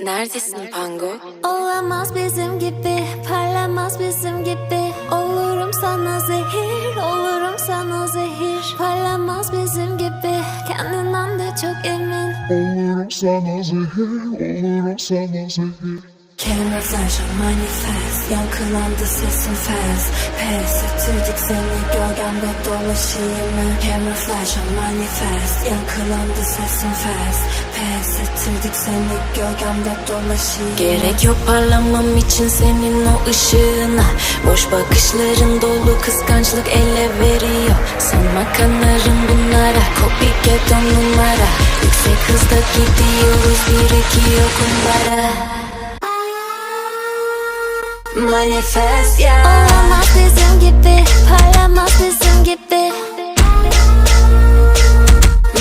Neredesin Pango? Olamaz bizim gibi, parlamaz bizim gibi. Olurum sana zehir, olurum sana zehir. Parlamaz bizim gibi, kendinden de çok emin. Olurum sana zehir, olurum sana zehir Camouflage manifest, yankılandı sesin fast. Pes ettirdik seni gölgemde dolaşayım Camouflage manifest, yankılandı sesin fast. Pes ettirdik seni gölgemde dolaşayım Gerek yok parlamam için senin o ışığına. Boş bakışların dolu kıskançlık ele veriyor. Sanma kanarım bunlara Copycat on numara. Yüksek hızda gidiyoruz bir iki yok kumbara Manifest ya Olamaz bizim gibi, parlamaz bizim gibi.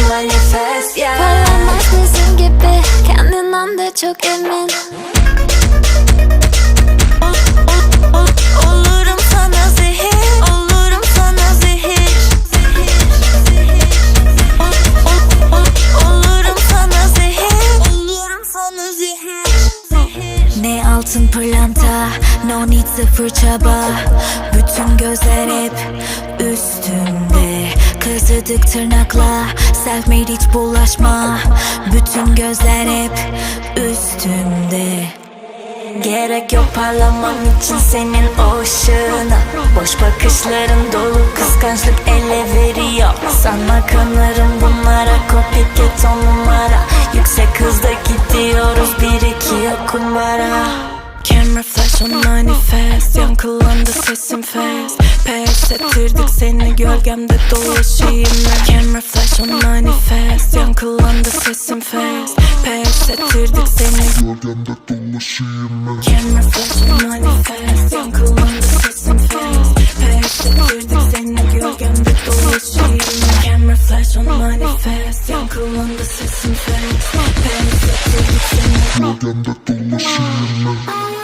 Manifest ya Parlamaz bizim gibi, kendinden de çok emin Ne altın pırlanta, no need sıfır çaba. Bütün gözler hep üstünde Kazıdık tırnakla, self made hiç bulaşma. Bütün gözler hep üstünde Gerek yok parlamam için senin o ışığına Boş bakışların dolu kıskançlık ele veriyor. Sanma kanarım bunlara copycat on On manifest Yankılandı sesim fast. Pes ettirdik seni gölgemde dolaşayım. Ben Camera flash on manifest Yankılandı sesim fast. Pes ettirdik seni Gölgemde dolaşayım ben. Camera flash on manifest Yankılandı sesim fast. Pes ettirdik seni gölgemde dolaşayım. Ben Camera flash on manifest Yankılandı sesim fast. Pes ettirdik seni Gölgemde dolaşayım ben